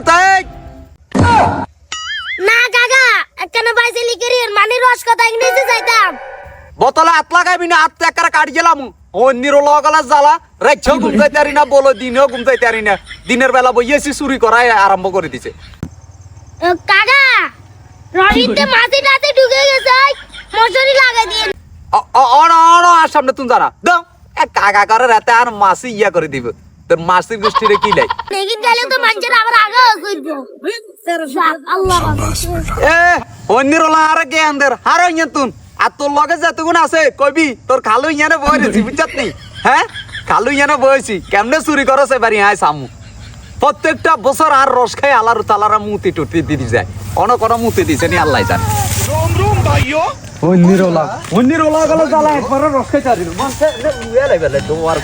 তাই না কাকা মানে রস কথা ইংরেজি যাইতাম। বোতলে হাত লাগাবি না হাত একারা কাটি গেলাম। অন্যেরও লগলা জ্বালা। রাইছেও ঘুম যাইতে পারি না বলো দিনেও ঘুম যাইতে পারি না। দিনের বেলা বইয়েছি চুরি করাই আরম্ভ করে দিছে। কাকা ঢুকে গেছে মশারি লাগাই দিয়ে। অ- সামনে তুমি জানা দাও। কাকা করে রাতে আর মাসি ইয়া করে তোর মাসির গোষ্ঠীরে কি লাই? এ অন্যের ওলা আর আর অন্য তুন। আর তোর লগে আছে কবি তোর খালু ইয়ানে বইরেছি বুঝছত হ্যাঁ? খালু ইয়ানে বইছি কেমনে চুরি করছে বাড়ি হ্যাঁ সামু। প্রত্যেকটা বছর আর রস খাই আলার তালারা মুতি টুটি দিদি যায়। অনেক অনেক মুতি দিছে নি আল্লাহ জানে। ভাইও অন্যের ওলা অন্যের ওলা গেলে জ্বালা একবার রস খাই চারি মন সে উয়ে লাইবে দোয়ার